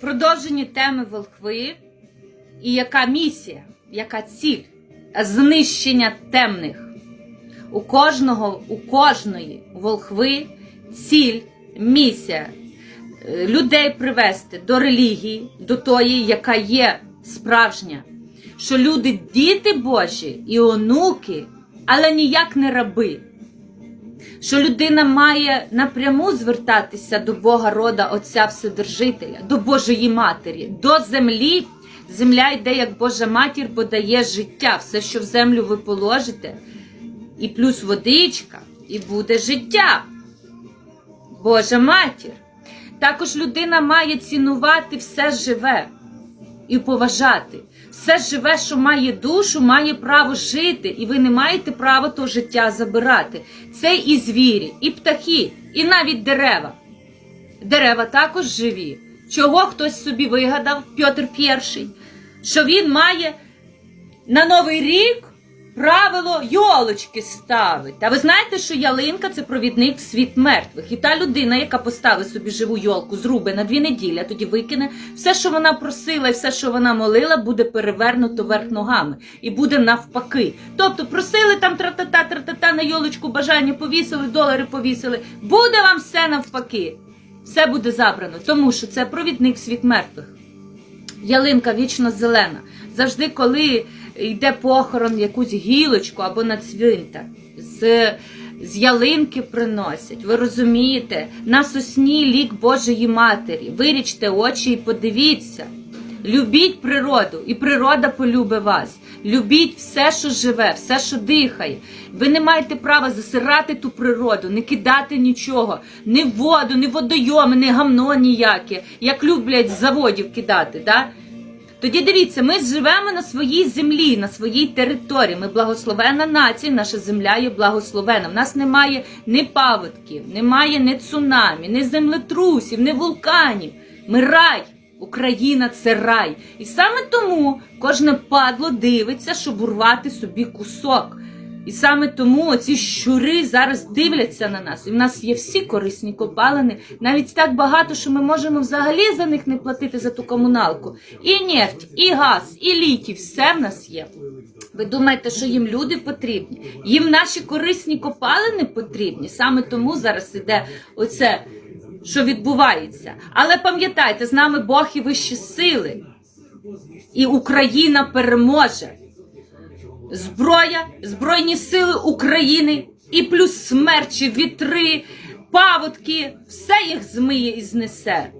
продовженні теми волхви і яка місія, яка ціль знищення темних. У кожного, у кожної волхви ціль, місія е, людей привести до релігії, до тої, яка є справжня. Що люди діти Божі і онуки, але ніяк не раби. Що людина має напряму звертатися до Бога рода Отця Вседержителя, до Божої Матері, до землі. Земля йде як Божа матір, бо дає життя. Все, що в землю ви положите, і плюс водичка, і буде життя. Божа матір. Також людина має цінувати все живе і поважати. Все живе, що має душу, має право жити, і ви не маєте права то життя забирати. Це і звірі, і птахи, і навіть дерева. Дерева також живі. Чого хтось собі вигадав, Петр І, що він має на Новий рік правило йолочки ставити. А ви знаєте, що ялинка це провідник в світ мертвих. І та людина, яка поставить собі живу йолку, зруби на дві неділі, а тоді викине, все, що вона просила і все, що вона молила, буде перевернуто вверх ногами. І буде навпаки. Тобто просили там тра-та-та, тра-та-та на йолочку бажання повісили, долари повісили. Буде вам все навпаки. Все буде забрано, тому що це провідник в світ мертвих. Ялинка вічно зелена. Завжди, коли йде похорон, якусь гілочку або на цвинтар, з, з ялинки приносять. Ви розумієте, на сосні лік Божої Матері. Вирічте очі і подивіться. Любіть природу, і природа полюбить вас. Любіть все, що живе, все, що дихає. Ви не маєте права засирати ту природу, не кидати нічого, ні воду, ні водойоми, ні гамно ніяке, як люблять з заводів кидати. Да? Тоді дивіться, ми живемо на своїй землі, на своїй території. Ми благословена нація, наша земля є благословена. В нас немає ні паводків, немає ні цунамі, ні землетрусів, ні вулканів. Ми рай. Україна це рай. І саме тому кожне падло дивиться, щоб урвати собі кусок. І саме тому оці щури зараз дивляться на нас. І в нас є всі корисні копалини, навіть так багато, що ми можемо взагалі за них не платити за ту комуналку. І нефть, і газ, і ліки, все в нас є. Ви думаєте, що їм люди потрібні? Їм наші корисні копалини потрібні. Саме тому зараз іде оце, що відбувається. Але пам'ятайте, з нами Бог і вищі сили. І Україна переможе. Зброя, Збройні сили України і плюс смерчі, вітри, паводки, все їх змиє і знесе.